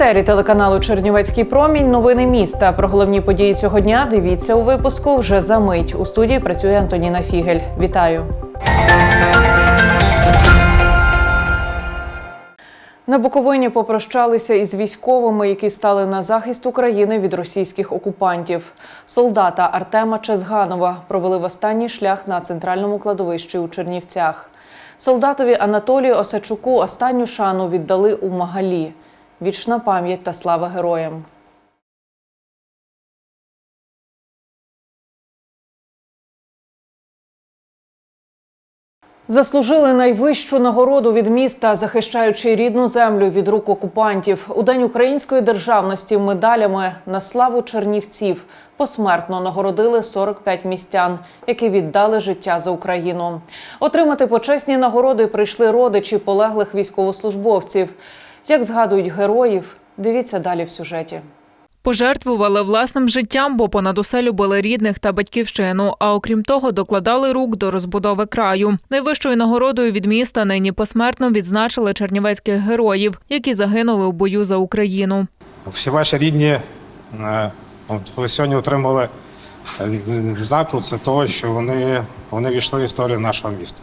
етері телеканалу Чернівецький промінь. Новини міста. Про головні події цього дня дивіться у випуску вже за мить. У студії працює Антоніна Фігель. Вітаю. На Буковині попрощалися із військовими, які стали на захист України від російських окупантів. Солдата Артема Чезганова провели в останній шлях на центральному кладовищі у Чернівцях. Солдатові Анатолію Осачуку останню шану віддали у Магалі. Вічна пам'ять та слава героям. Заслужили найвищу нагороду від міста, захищаючи рідну землю від рук окупантів. У день української державності медалями на славу чернівців посмертно нагородили 45 містян, які віддали життя за Україну. Отримати почесні нагороди прийшли родичі полеглих військовослужбовців. Як згадують героїв, дивіться далі в сюжеті. Пожертвували власним життям, бо понад усе любили рідних та батьківщину. А окрім того, докладали рук до розбудови краю. Найвищою нагородою від міста нині посмертно відзначили чернівецьких героїв, які загинули у бою за Україну. Всі ваші рідні, е, ви сьогодні отримали е, знаку, це того, що вони, вони війшли в історію нашого міста.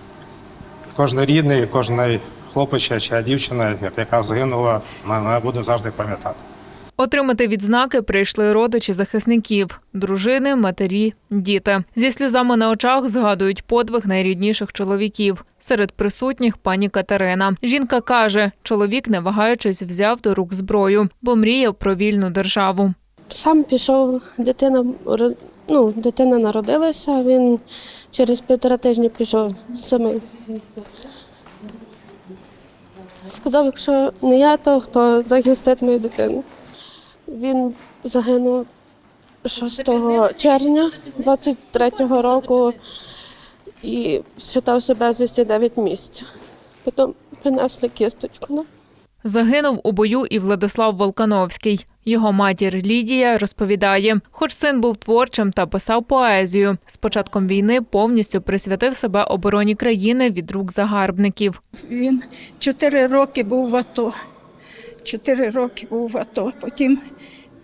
Кожен рідний, кожен хлопець чи дівчина, яка загинула, ми, ми будемо завжди пам'ятати. Отримати відзнаки прийшли родичі захисників, дружини, матері, діти. Зі сльозами на очах згадують подвиг найрідніших чоловіків. Серед присутніх пані Катерина. Жінка каже, чоловік, не вагаючись, взяв до рук зброю, бо мріяв про вільну державу. Сам пішов, дитина ну, дитина народилася, він через півтора тижні пішов самий. Сказав, якщо не я, то хто захистить мою дитину. Він загинув 6 червня 23-го року і вважався безвісті 9 місяців. Потім принесли кісточку. Ну. Загинув у бою і Владислав Волкановський. Його матір Лідія розповідає, хоч син був творчим та писав поезію, з початком війни повністю присвятив себе обороні країни від рук загарбників. Він чотири роки був в АТО. Чотири роки був в АТО. Потім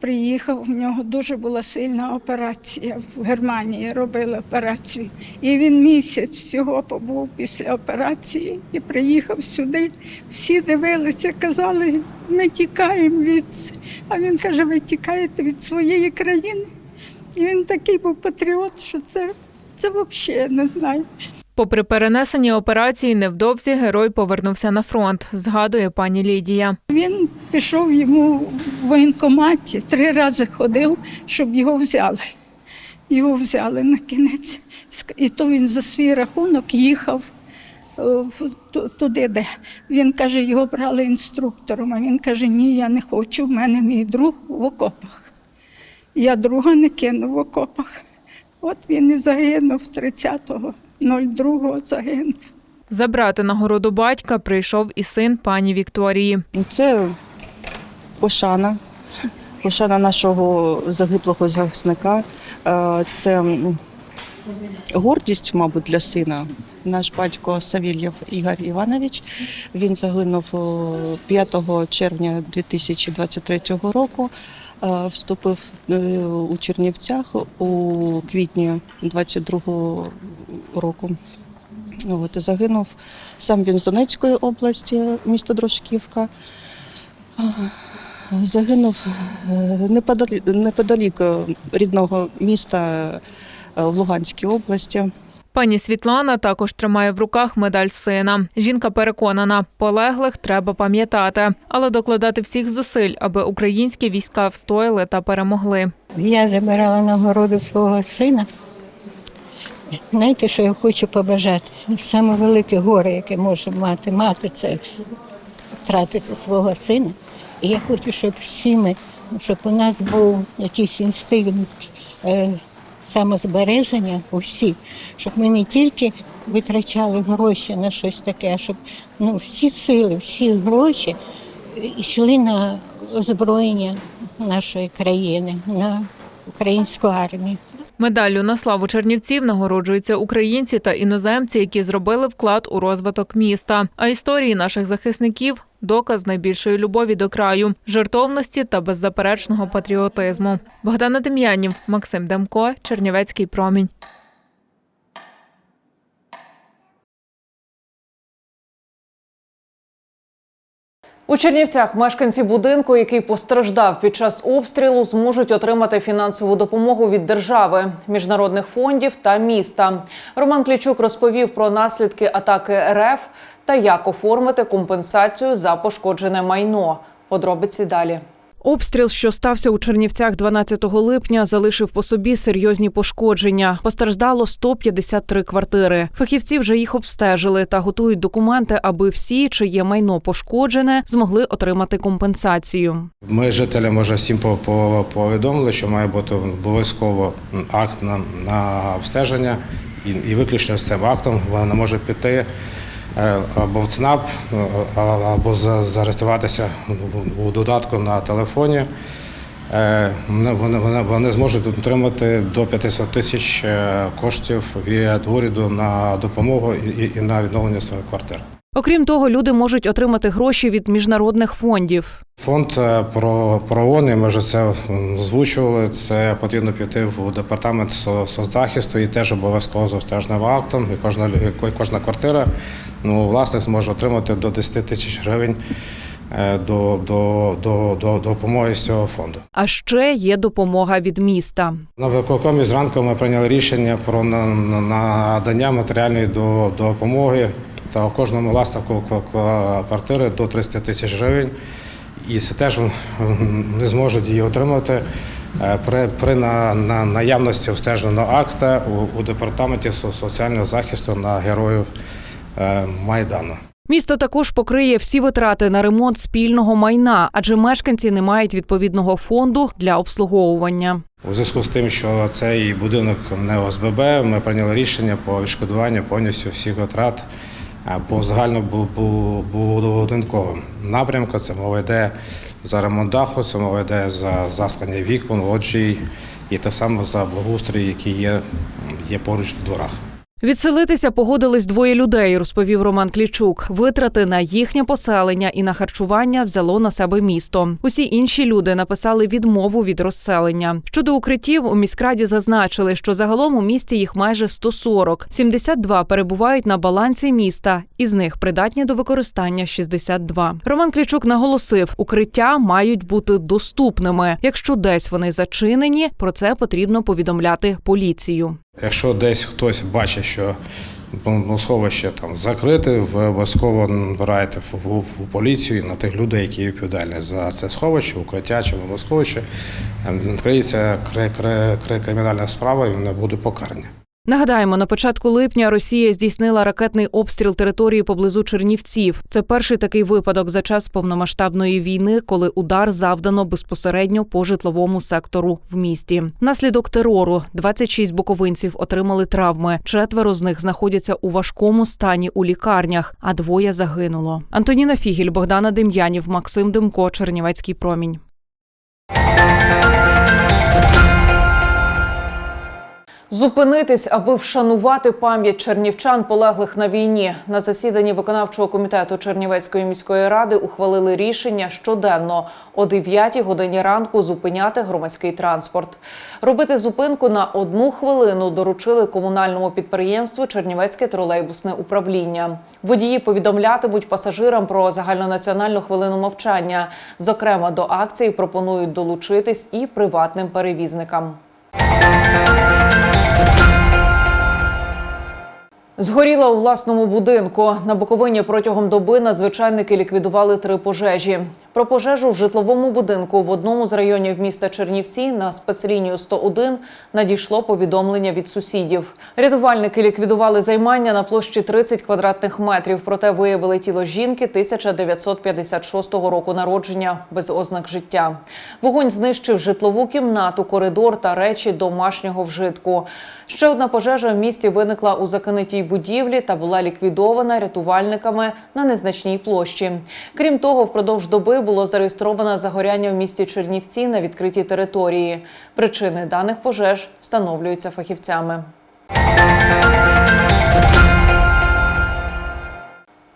приїхав, в нього дуже була сильна операція. В Германії робили операцію. І він місяць всього побув після операції і приїхав сюди. Всі дивилися, казали, ми тікаємо від. А він каже, ви тікаєте від своєї країни. І він такий був патріот, що це, це взагалі не знаю. Попри перенесені операції, невдовзі герой повернувся на фронт, згадує пані Лідія. Він пішов йому в воєнкоматі, три рази ходив, щоб його взяли. Його взяли на кінець. І то він за свій рахунок їхав е, туди, де. Він каже, його брали інструктором, а він каже, ні, я не хочу, в мене мій друг в окопах. Я друга не кину в окопах. От він і загинув 30-го, 02-го загинув. Забрати нагороду батька прийшов і син пані Вікторії. Це пошана, пошана нашого загиблого захисника. Е, Це гордість, мабуть, для сина. Наш батько Савільєв Ігор Іванович. Він загинув 5 червня 2023 року. Е, Вступив е, у Чернівцях у квітні 22 року. От, загинув сам він з Донецької області, місто Дружківка. Загинув е, неподалік, неподалік е, рідного міста е, в Луганській області. Пані Світлана також тримає в руках медаль сина. Жінка переконана, полеглих треба пам'ятати, але докладати всіх зусиль, аби українські війська встояли та перемогли. Я забирала нагороду свого сина. Знаєте, що я хочу побажати? Саме велике горе, яке може мати мати, це втратити свого сина. І я хочу, щоб всі ми, щоб у нас був якийсь інстинкт е, самозбереження усі, щоб ми не тільки витрачали гроші на щось таке, а щоб ну, всі сили, всі гроші йшли на озброєння нашої країни, на українську армію. Медаллю на славу чернівців нагороджуються українці та іноземці, які зробили вклад у розвиток міста. А історії наших захисників доказ найбільшої любові до краю, жертовності та беззаперечного патріотизму. Богдана Дем'янів, Максим Демко, Чернівецький промінь. У Чернівцях мешканці будинку, який постраждав під час обстрілу, зможуть отримати фінансову допомогу від держави, міжнародних фондів та міста. Роман Клічук розповів про наслідки атаки РФ та як оформити компенсацію за пошкоджене майно. Подробиці далі. Обстріл, що стався у Чернівцях 12 липня, залишив по собі серйозні пошкодження. Постраждало 153 квартири. Фахівці вже їх обстежили та готують документи, аби всі, чиє майно пошкоджене, змогли отримати компенсацію. Ми жителям вже всім по- по- повідомили, що має бути обов'язково акт на, на обстеження, і, і виключно з цим актом вона може піти або в ЦНАП, е, або за- зареєструватися у- додатку на телефоні. Е, Вони, вони, вони, зможуть отримати до 500 тисяч е, коштів від уряду на допомогу і- і на відновлення своїх квартир. Окрім того, люди можуть отримати гроші від міжнародних фондів. Фонд е, про, про ООН, ми вже це озвучували. Це потрібно піти в департамент со- соцзахисту і теж обов'язково за обстежним актом. І кожна кожна квартира, ну власник зможе отримати до 10 тисяч гривень е, до, до, до, до, допомоги з цього фонду. А ще є допомога від міста. На виконкомі зранку ми прийняли рішення про на- на- надання матеріальної до- допомоги та кожному власнику ква- ква- квартири до 300 тисяч гривень. І це теж не зможуть її отримати е, при, при на, на наявності обстеженого акта у, у департаменті соціального захисту на героїв е, Майдану. Місто також покриє всі витрати на ремонт спільного майна, адже мешканці не мають відповідного фонду для обслуговування. У зв'язку з тим, що цей будинок не ОСББ, ми прийняли рішення по відшкодуванню повністю всіх витрат е, загально будинковим напрямку. Це мова йде за ремонт даху, це мова йде за заскання вікон, лоджій і так само за благоустрій, який є, є поруч в дворах. Відселитися погодились двоє людей, розповів Роман Клічук. Витрати на їхнє поселення і на харчування взяло на себе місто. Усі інші люди написали відмову від розселення. Щодо укриттів, у міськраді зазначили, що загалом у місті їх майже 140. 72 перебувають на балансі міста, із них придатні до використання 62. Роман Клічук наголосив, укриття мають бути доступними. Якщо десь вони зачинені, про це потрібно повідомляти поліцію. Якщо десь хтось бачить, що сховище там закрите, ви обов'язково набираєте в, в, в поліцію на тих людей, які відповідальні за це сховище, укриття чи бомбосховище. Ем, Відкриється кри- кри- кри- кримінальна справа і вона буде покарані. Нагадаємо, на початку липня Росія здійснила ракетний обстріл території поблизу Чернівців. Це перший такий випадок за час повномасштабної війни, коли удар завдано безпосередньо по житловому сектору в місті. Наслідок терору 26 буковинців отримали травми. Четверо з них знаходяться у важкому стані у лікарнях, а двоє загинуло. Антоніна Фігіль, Богдана Дем'янів, Максим Демко, Чернівецький промінь. Зупинитись, аби вшанувати пам'ять чернівчан, полеглих на війні. На засіданні виконавчого комітету Чернівецької міської ради ухвалили рішення щоденно о 9 годині ранку зупиняти громадський транспорт. Робити зупинку на одну хвилину доручили комунальному підприємству Чернівецьке тролейбусне управління. Водії повідомлятимуть пасажирам про загальнонаціональну хвилину мовчання. Зокрема, до акції пропонують долучитись і приватним перевізникам. Згоріла у власному будинку. На Буковині протягом доби надзвичайники ліквідували три пожежі. Про пожежу в житловому будинку в одному з районів міста Чернівці на спецлінію 101 надійшло повідомлення від сусідів. Рятувальники ліквідували займання на площі 30 квадратних метрів, проте виявили тіло жінки 1956 року народження без ознак життя. Вогонь знищив житлову кімнату, коридор та речі домашнього вжитку. Ще одна пожежа в місті виникла у закинутій будівлі та була ліквідована рятувальниками на незначній площі. Крім того, впродовж доби було зареєстровано загоряння в місті Чернівці на відкритій території. Причини даних пожеж встановлюються фахівцями.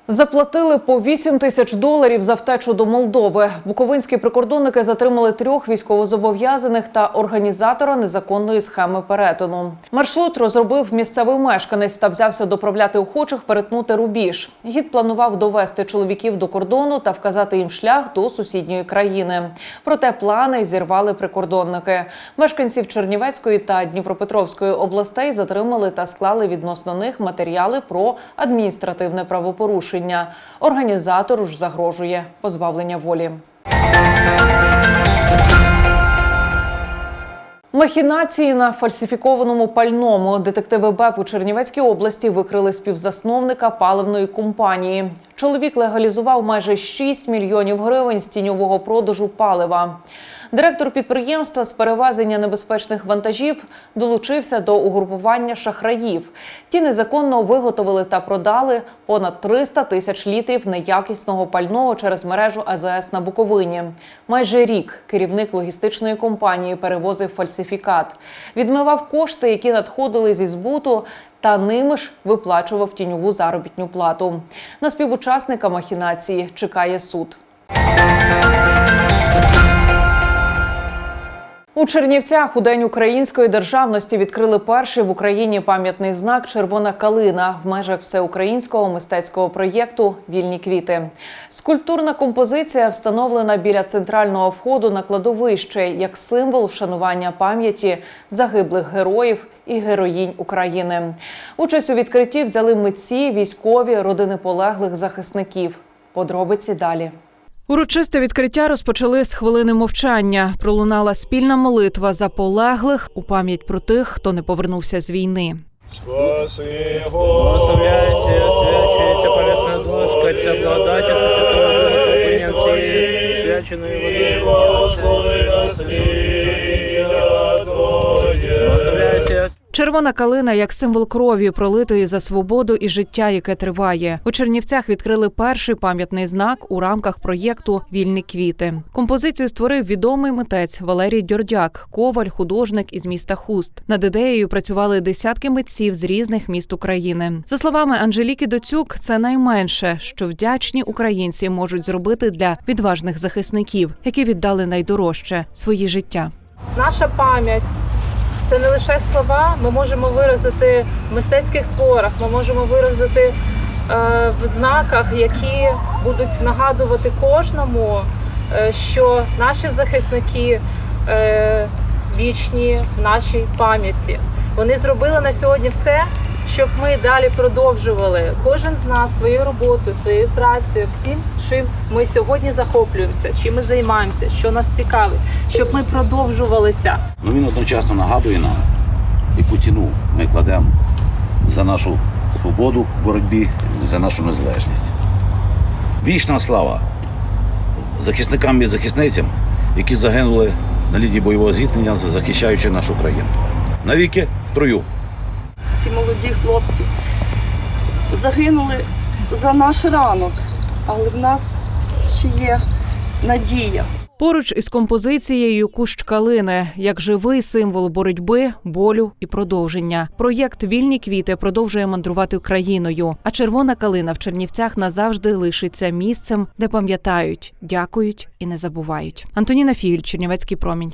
Заплатили по 8 тисяч доларів за втечу до Молдови. Буковинські прикордонники затримали трьох військовозобов'язаних та організатора незаконної схеми перетину. Маршрут розробив місцевий мешканець та взявся доправляти охочих перетнути рубіж. Гід планував довести чоловіків до кордону та вказати їм шлях до сусідньої країни. Проте плани зірвали прикордонники. Мешканців Чернівецької та Дніпропетровської областей затримали та склали відносно них матеріали про адміністративне правопорушення. Організатору ж загрожує позбавлення волі. Махінації на фальсифікованому пальному детективи БЕП у Чернівецькій області викрили співзасновника паливної компанії. Чоловік легалізував майже 6 мільйонів гривень з тіньового продажу палива. Директор підприємства з перевезення небезпечних вантажів долучився до угрупування шахраїв. Ті незаконно виготовили та продали понад 300 тисяч літрів неякісного пального через мережу АЗС на Буковині. Майже рік керівник логістичної компанії перевозив фальсифікат, відмивав кошти, які надходили зі збуту. Та ними ж виплачував тіньову заробітну плату. На співучасника махінації чекає суд. У Чернівцях у День української державності відкрили перший в Україні пам'ятний знак Червона калина в межах всеукраїнського мистецького проєкту Вільні квіти. Скульптурна композиція встановлена біля центрального входу на кладовище як символ вшанування пам'яті загиблих героїв і героїнь України. Участь у відкритті взяли митці, військові, родини полеглих захисників. Подробиці далі. Урочисте відкриття розпочали з хвилини мовчання. Пролунала спільна молитва за полеглих у пам'ять про тих, хто не повернувся з війни. Спаси, Благословляється, освячується пам'ятна дошка, ця благодаті Святого Духа цієї свяченої води. Благословляється Червона калина як символ крові, пролитої за свободу і життя, яке триває. У Чернівцях відкрили перший пам'ятний знак у рамках проєкту Вільні квіти. Композицію створив відомий митець Валерій Дьордяк, коваль, художник із міста Хуст. Над ідеєю працювали десятки митців з різних міст України. За словами Анжеліки Доцюк, це найменше, що вдячні українці можуть зробити для відважних захисників, які віддали найдорожче свої життя. Наша пам'ять це не лише слова. Ми можемо виразити в мистецьких творах, ми можемо виразити е, в знаках, які будуть нагадувати кожному, е, що наші захисники е, вічні в нашій пам'яті. Вони зробили на сьогодні все, щоб ми далі продовжували кожен з нас своєю роботою, своєю працею, всім, чим ми сьогодні захоплюємося, чим ми займаємося, що нас цікавить, щоб ми продовжувалися. Ну він одночасно нагадує нам, яку ціну ми кладемо за нашу свободу в боротьбі, за нашу незалежність. Вічна слава захисникам і захисницям, які загинули на лінії бойового зіткнення, захищаючи нашу країну. Навіки в строю. Молоді хлопці загинули за наш ранок, але в нас ще є надія. Поруч із композицією Кущ калини як живий символ боротьби, болю і продовження. Проєкт Вільні квіти продовжує мандрувати Україною. А червона калина в Чернівцях назавжди лишиться місцем, де пам'ятають, дякують і не забувають. Антоніна Фігель, Чернівецький промінь.